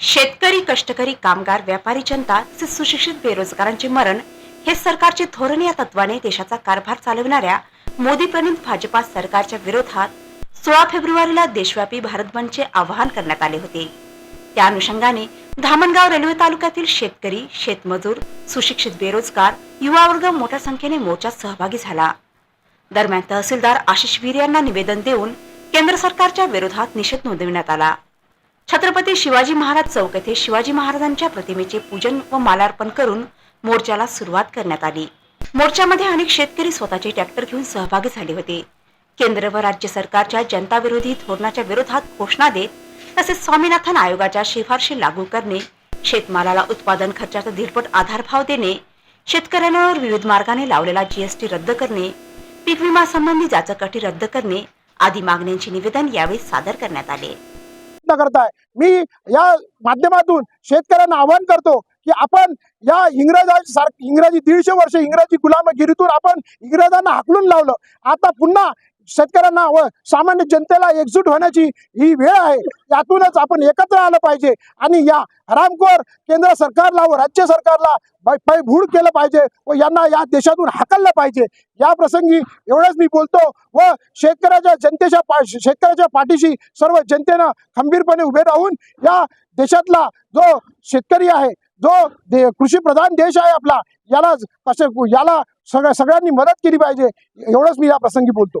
शेतकरी कष्टकरी कामगार व्यापारी जनता सुशिक्षित बेरोजगारांचे मरण हे सरकारचे धोरण या तत्वाने देशाचा कारभार चालविणाऱ्या मोदी प्रणित भाजपा सरकारच्या विरोधात सोळा फेब्रुवारीला देशव्यापी भारत बंदचे आवाहन करण्यात आले होते. त्या अनुषंगाने धामणगाव रेल्वे तालुक्यातील शेतकरी शेतमजूर सुशिक्षित बेरोजगार युवा वर्ग मोठ्या संख्येने मोर्चात सहभागी झाला. दरम्यान तहसीलदार आशिष वीर यांना निवेदन देऊन केंद्र सरकारच्या विरोधात निषेध नोंदविण्यात आला. छत्रपती शिवाजी महाराज चौक येथे शिवाजी महाराजांच्या प्रतिमेचे पूजन व मालार्पण करून मोर्चाला सुरुवात करण्यात आली. मोर्चामध्ये अनेक शेतकरी स्वतःचे ट्रॅक्टर घेऊन सहभागी झाले होते. केंद्र व राज्य सरकारच्या जनताविरोधी धोरणाच्या विरोधात घोषणा देत तसेच स्वामीनाथन आयोगाच्या शिफारशी लागू करणे शेतमालाला उत्पादन खर्चाचा दीडपट आधारभाव देणे शेतकऱ्यांवर विविध मार्गाने लावलेला जीएसटी रद्द करणे पीक विमा संबंधी जाचक रद्द करणे आदी मागण्यांचे निवेदन यावेळी सादर करण्यात आले. प्रयत्न करताय. मी या माध्यमातून शेतकऱ्यांना आवाहन करतो की आपण या इंग्रजांसारख इंग्रजी दीडशे वर्ष इंग्रजी गुलामगिरीतून आपण इंग्रजांना हाकलून लावलं. आता पुन्हा शेतकऱ्यांना व सामान्य जनतेला एकजूट होण्याची ही वेळ आहे. यातूनच आपण एकत्र आलं पाहिजे. आणि या हरामखोर केंद्र सरकारला व राज्य सरकारला बै- केलं पाहिजे व यांना या देशातून हाकललं पाहिजे. या प्रसंगी एवढंच मी बोलतो व शेतकऱ्याच्या जनतेच्या पा शेतकऱ्याच्या पाठीशी सर्व जनतेनं खंबीरपणे उभे राहून या देशातला जो शेतकरी आहे जो दे कृषी प्रधान देश आहे आपला याला कसे याला सगळ्या सगळ्यांनी मदत केली पाहिजे. एवढंच मी या प्रसंगी बोलतो.